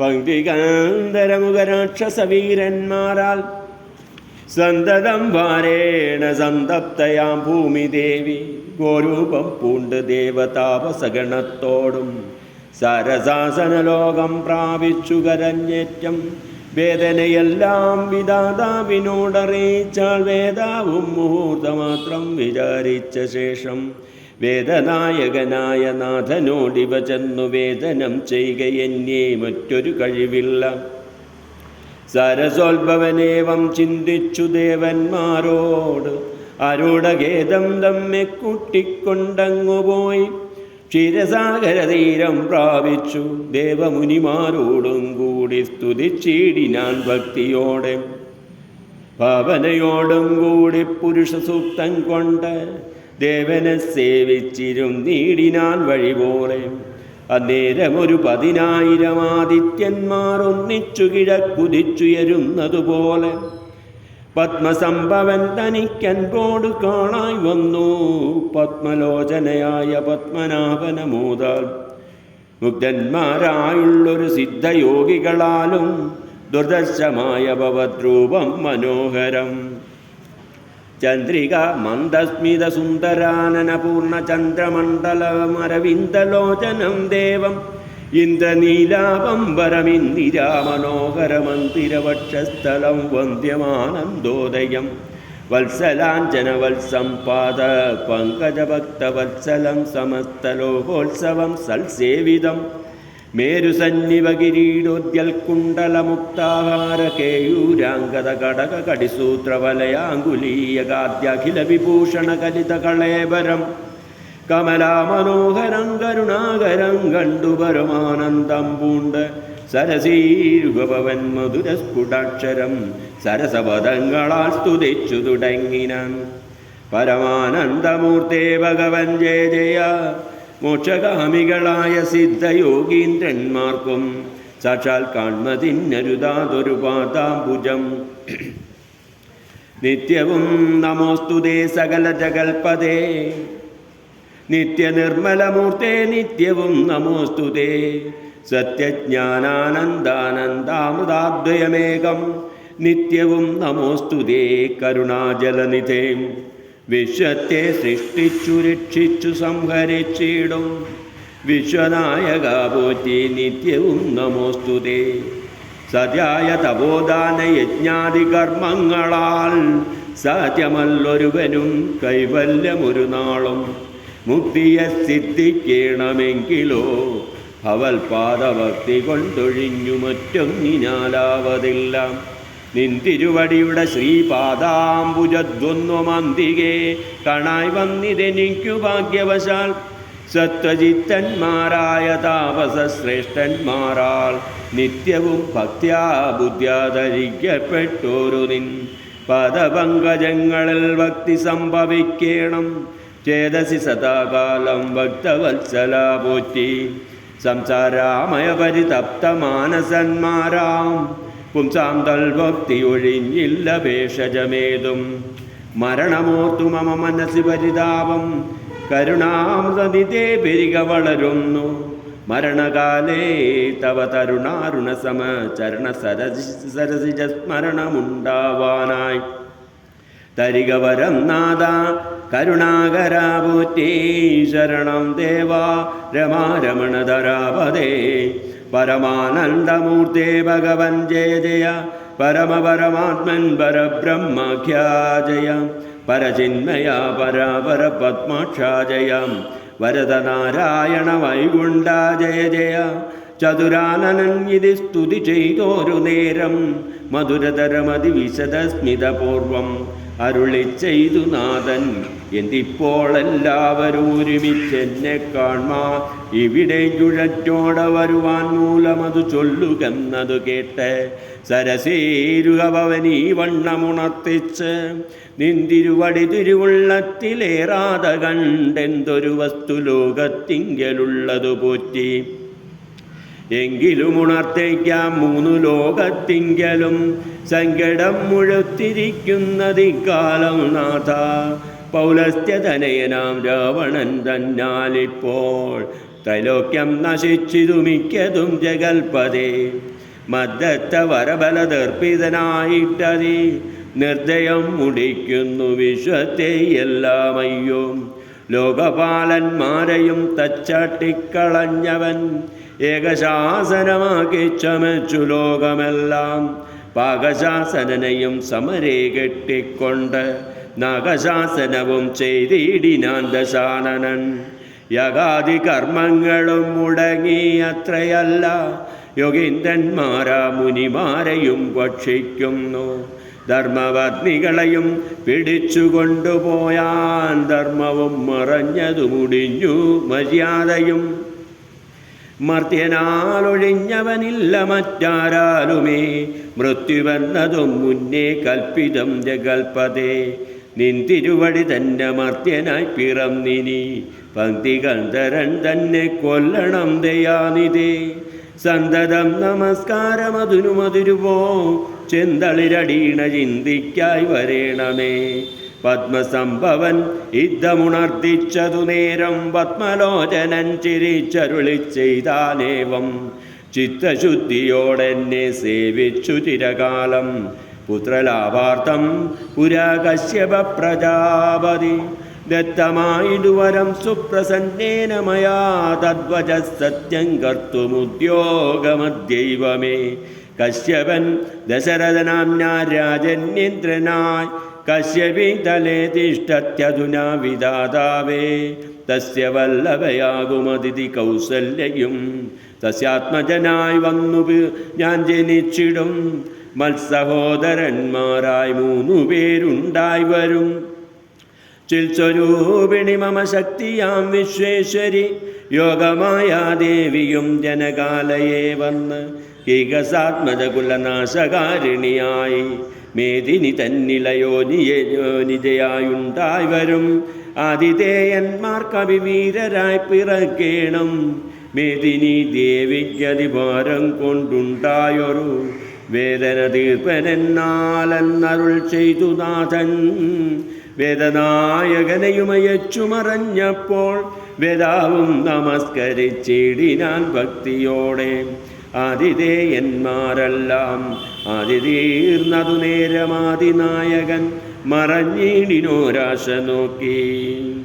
പങ്ക്തികാന്തരമുഖരാക്ഷസവീരന്മാരാൽ സന്തതം വാരേണ സന്തപ്തയാം ഭൂമിദേവി ഗോരൂപം പൂണ്ട് ദേവതാപസഗണത്തോടും സരസാസനലോകം പ്രാപിച്ചു കരഞ്ഞേറ്റം വേദനയെല്ലാം വിധാതാവിനോടറിയിച്ചാൽ വേദാവും മുഹൂർത്തമാത്രം വിചാരിച്ച ശേഷം വേദനായകനായ നാഥനോടിവ ചെന്നു വേദനം ചെയ്യുക എന്നേ മറ്റൊരു കഴിവില്ല. സരസോത്ഭവനേവം ചിന്തിച്ചു ദേവന്മാരോട് അരുടഖേദം തമ്മെ കൂട്ടിക്കൊണ്ടങ്ങുപോയി ക്ഷീരസാഗരതീരം പ്രാപിച്ചു ദേവമുനിമാരോടും കൂടി സ്തുതിച്ചിടിനാൻ ഭക്തിയോടെ. പവനയോടും കൂടി പുരുഷസൂക്തം കൊണ്ട് ദേവനെ സേവിച്ചിരും നീടിനാൻ വഴി പോലെ. അന്നേരം ഒരു പതിനായിരം ആദിത്യന്മാർ ഒന്നിച്ചു കിഴക്കുതിച്ചുയരുന്നതുപോലെ. പത്മസംഭവൻ തനിക്കൻപോട് കാണായി വന്നു. പത്മലോചനയായ പത്മനാഭനമോദാൽ മുഗ്ധന്മാരായുള്ളൊരു സിദ്ധയോഗികളാലും ദുർദർശമായ ഭവദ്രൂപം മനോഹരം. ചന്ദ്രിക മന്ദസ്മിത സുന്ദരാനന പൂർണ്ണ ചന്ദ്രമണ്ഡലമരവിന്ദലോചനം ദേവം ഇന്ദ്രനീലാപംബരമിന്ദിരാമനോഹരമന്ദിരവക്ഷസ്ഥലം വന്ദ്യമാനന്ദോദയം വത്സലാഞ്ജനവത്സം പാദ പങ്കജഭക്തവത്സലം സമസ്തലോകോത്സവം സൽസേവിതം മേരുസന്നിവകിരീടോദ്യൽക്കുണ്ടലമുക്താഹാര കടക കടിസൂത്രവലയാങ്കുലീയകാദ്യഖില വിഭൂഷണ കലിത കളേവരം കമലാമനോഹരം കരുണാകരം കണ്ടു പരമാനന്ദം പൂണ്ട്. സരസീരുഭവൻ മധുരസ്ഫുടാക്ഷരം സരസപദങ്ങളാൽ സ്തുതിച്ചു തുടങ്ങിനാൻ പരമാനന്ദമൂർത്തേ ഭഗവൻ ജയ ജയ. മോക്ഷകാമികളായ സിദ്ധയോഗീന്ദ്രന്മാർക്കും സാക്ഷാൽ കാൺമതിന്നരുതാതൊരു പാതാംബുജം നിത്യവും നമോസ്തുതേ സകല ജഗൽപദേ നിത്യനിർമ്മലമൂർത്തേ നിത്യവും നമോസ്തുതേ സത്യജ്ഞാനാനന്ദാനന്ദാമൃതാദ്വയമേകം. നിത്യവും നമോസ്തുതേ കരുണാജലനിധേ. വിശ്വത്തെ സൃഷ്ടിച്ചു രക്ഷിച്ചു സംഹരിച്ചിടും. വിശ്വനായക പോറ്റി നിത്യവും നമോസ്തുതേ. സത്യായ തപോദാന യജ്ഞാതി കർമ്മങ്ങളാൽ സത്യമല്ലൊരുവനും കൈവല്യമൊരു നാളും. മുക്തിയെ സിദ്ധിക്കണമെങ്കിലോ അവൽ പാദഭക്തി കൊണ്ടൊഴിഞ്ഞു മറ്റൊന്നിനാലാവതില്ല. നിന്തിരുവടിയുടെ ശ്രീപാദാംബുജദ്വന്ദ്വമന്തികെ കാണായി വന്നിതെനിക്കു ഭാഗ്യവശാൽ. സത്വജിത്തന്മാരായ താപസശ്രേഷ്ഠന്മാരാൽ നിത്യവും ഭക്ത്യാ ധരിക്കപ്പെട്ടോരു നിൻ. പദപങ്കജങ്ങളിൽ ഭക്തി സംഭവിക്കണം. ചേതസി സദാകാലം ഭക്തവത്സല പോറ്റി. സംസാരാമയ പരിതപ്ത മാനസന്മാരാം പുംസാം ഭക്തിയൊഴിഞ്ഞില്ല ഭേഷജമേതും മരണമോർത്തു മമ മനസ്സി പരിതാപം. കരുണാമൃതിതേ പെരിക വളരുന്നു. മരണകാലേ തവ തരുണാരുണ സമ ചരണ സരസി സരസിജ സ്മരണമുണ്ടാവാനായി. തരിക വരം നാദ കരുണാകരാപൂറ്റേ ശരണം ദേവാ. രമാരമണധരാപദേ പരമാനന്ദമൂർത്തേ ഭഗവൻ ജയ ജയ പരമപരമാത്മൻ പരബ്രഹ്മഖ്യാജയ പരചിന്മയ പരാപര പത്മാക്ഷാജയ വരദനാരായണ വൈകുണ്ഠ ജയ ജയ ചതുരാനനൻ ഇത് സ്തുതി ചെയ്തോരു നേരം മധുരതരമതി വിശദസ്മിതപൂർവം അരുളി ചെയ്തു നാഥൻ എന്തിപ്പോൾ എല്ലാവരും ഒരുമിച്ച് എന്നെ കാൺമാ ഇവിടെ ചുഴറ്റോടെ വരുവാൻ മൂലമതു ചൊല്ലുകെന്നത് കേട്ട് സരസേരുകവനീ വണ്ണമുണർത്തിച്ച് നിന്തിരുവടി തിരുവുള്ളത്തിലേറാതെ കണ്ടെന്തൊരു വസ്തു ലോകത്തിങ്കലുള്ളതു പോറ്റി? എങ്കിലും ഉണർത്തേക്കാം മൂന്നു ലോകത്തിങ്കലും. സങ്കടം മുഴുത്തിരിക്കുന്നതിക്കാലം നാഥ. പൗലസ്ത്യതനയനാം രാവണൻ തന്നാലിപ്പോൾ. ത്രൈലോക്യം നശിച്ചിതു മിക്കതും ജഗൽപതേ. മദ്ദത്ത വരബലതർപ്പിതനായിട്ടതി നിർദ്ദയം മുടിക്കുന്നു വിശ്വത്തെ എല്ലാമയ്യോ ലോകപാലന്മാരെയും തച്ചാട്ടിക്കളഞ്ഞവൻ. ഏകശാസനമാക്കി ചമച്ചു ലോകമെല്ലാം. പാകശാസനനെയും സമരേ കെട്ടിക്കൊണ്ട് നാഗശാസനവും ചെയ്തിടിനാൻ ദശാനനൻ യഗാദി കർമ്മങ്ങളും മുടങ്ങി അത്രയല്ല. യോഗീന്ദ്രന്മാരാ മുനിമാരെയും ഭക്ഷിക്കുന്നു ധർമ്മപത്നികളെയും പിടിച്ചു കൊണ്ടുപോയാൻ ധർമ്മവും മറഞ്ഞതു മുടിഞ്ഞു മര്യാദയും. മർത്യനാലൊഴിഞ്ഞവനില്ല മറ്റാരാലുമേ. മൃത്യുവെന്നതും മുന്നേ കൽപ്പിതം ജഗൽപതേ. നിൻ തിരുവടി തന്നെ മർത്യനായി പിറന്നിനി. പങ്ക്തി കന്ധരൻ തന്നെ കൊല്ലണം ദയാനിതേ സന്തതം നമസ്കാരം അതിനു മതിരുവോ ചെന്തളിരടീണ ചിന്തിക്കായി വരേണമേ. പത്മസംഭവൻ യുദ്ധമുണർത്തിച്ചതു നേരം പത്മലോചനൻ ചിരിച്ചരുളി ചെയ്താനേവം. ചിത്തശുദ്ധിയോടെന്നെ സേവിച്ചു ചിരകാലം പുത്രലാഭാർത്ഥം പുരാ കശ്യപ പ്രജാപതി. ദത്തമായിടുവരം സുപ്രസന്നേന മയാ തദ്വച സത്യം കർത്തുമുദ്യോഗമദ്യൈവമേ കശ്യപൻ ദശരഥനാംനാ രാജന്യേന്ദ്രനായി കശ്യപി തലേ തിഷ്ടത്യധുനാ വിധാതാവേ. തസ്യ വല്ലഭയാകുമതിഥി കൗസല്യയും തസ്യാത്മജനായി വന്നു ഞാൻ ജനിച്ചിടും. മത്സഹോദരന്മാരായി മൂന്നു പേരുണ്ടായി വരും. ചിൽസ്വരൂപിണി മമ ശക്തിയാം വിശ്വേശ്വരി യോഗമായ ദേവിയും ജനകാലയെ വന്ന് ഏകസാത്മജ കുലനാശകാരിണിയായി മേദിനി തന്നിലയോനിജയായുണ്ടായി വരും. ആതിഥേയന്മാർ കവിവീരരായി പിറക്കേണം. മേദിനി ദേവിക്കതിഭാരം കൊണ്ടുണ്ടായൊരു വേദന തീർപ്പനെന്നാലെന്നരുൾ ചെയ്തു നാഥൻ. വേദനായകനയുമയച്ചു മറഞ്ഞപ്പോൾ വേദാവും നമസ്കരിച്ചിടിനാൻ ഭക്തിയോടെ. ആതിഥേയന്മാരെല്ലാം ആതിഥീർന്നതു നേരമാതിനായകൻ മറഞ്ഞിടിനോരാശ നോക്കി.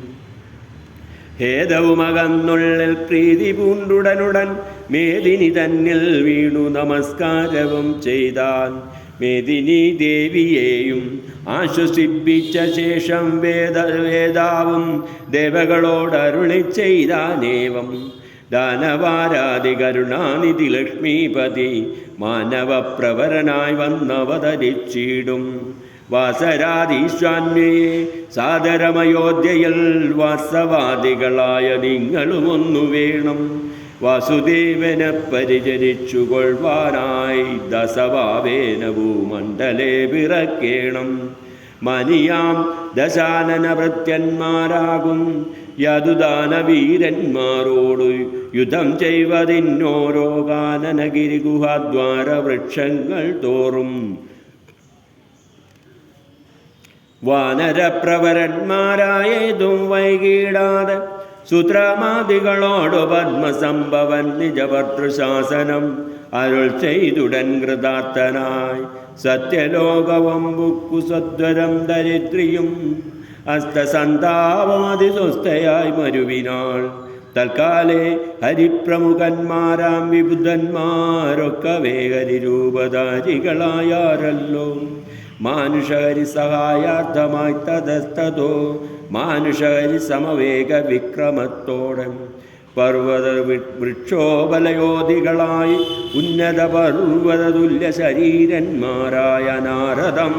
ഹേതവുമകന്നുള്ളിൽ പ്രീതി പൂണ്ടുടനുടൻ മേദിനി തന്നിൽ വീണു നമസ്കാരവും ചെയ്താൽ മേദിനി ദേവിയെയും ആശ്വസിപ്പിച്ച ശേഷം വേദ വേദാവും ദേവകളോടരുളി ചെയ്താനേവം. ദാനവാരാധി കരുണാനിധി ലക്ഷ്മീപതി മാനവപ്രവരനായി വന്നവതരിച്ചിടും. വാസരാധീശ്വാന്മയെ സാദരമയോധ്യയിൽ വാസവാദികളായ നിങ്ങളുമൊന്നു വേണം. വാസുദേവനെ പരിചരിച്ചു കൊള്ളുവാനായി ദസഭാവേന ഭൂമണ്ഡലേ പിറക്കേണം മനിയാം ദശാനന വൃത്യന്മാരാകും യതുദാന വീരന്മാരോട് യുദ്ധം ചെയ്വതിന്നോരോ കാനനഗിരി ഗുഹാദ്വാര വൃക്ഷങ്ങൾ തോറും. വാനരപ്രവരന്മാരായതും വൈകിടാതെ സുത്രമാദികളോടു പത്മസംഭവൻ നിജഭർത്തൃശാസനം അരുൾ ചെയ്തുടൻ കൃതാർത്ഥനായി സത്യലോകവും ബുക്കു സദ്വരം ദരിദ്രിയും അസ്തസന്താപമതിസ്വസ്ഥയായി മരുവിനാൾ. തൽക്കാലെ ഹരിപ്രമുഖന്മാരാം വിബുദ്ധന്മാരൊക്കവേ ഹരിരൂപധാരികളായാരല്ലോ. മാനുഷഹരി സഹായാർത്ഥമായി തതസ്തതോ മാനുഷഹരി സമവേഗ വിക്രമത്തോടെ പർവത വൃക്ഷോബലയോധികളായി ഉന്നത പർവത തുല്യ ശരീരന്മാരായ നാരദം.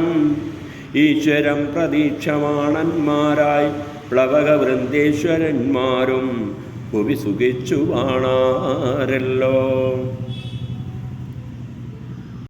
ഈശ്വരം പ്രതീക്ഷമാണന്മാരായി പ്ലവക വൃന്ദേശ്വരന്മാരും ഭുവി സുഖിച്ചു കാണാറല്ലോ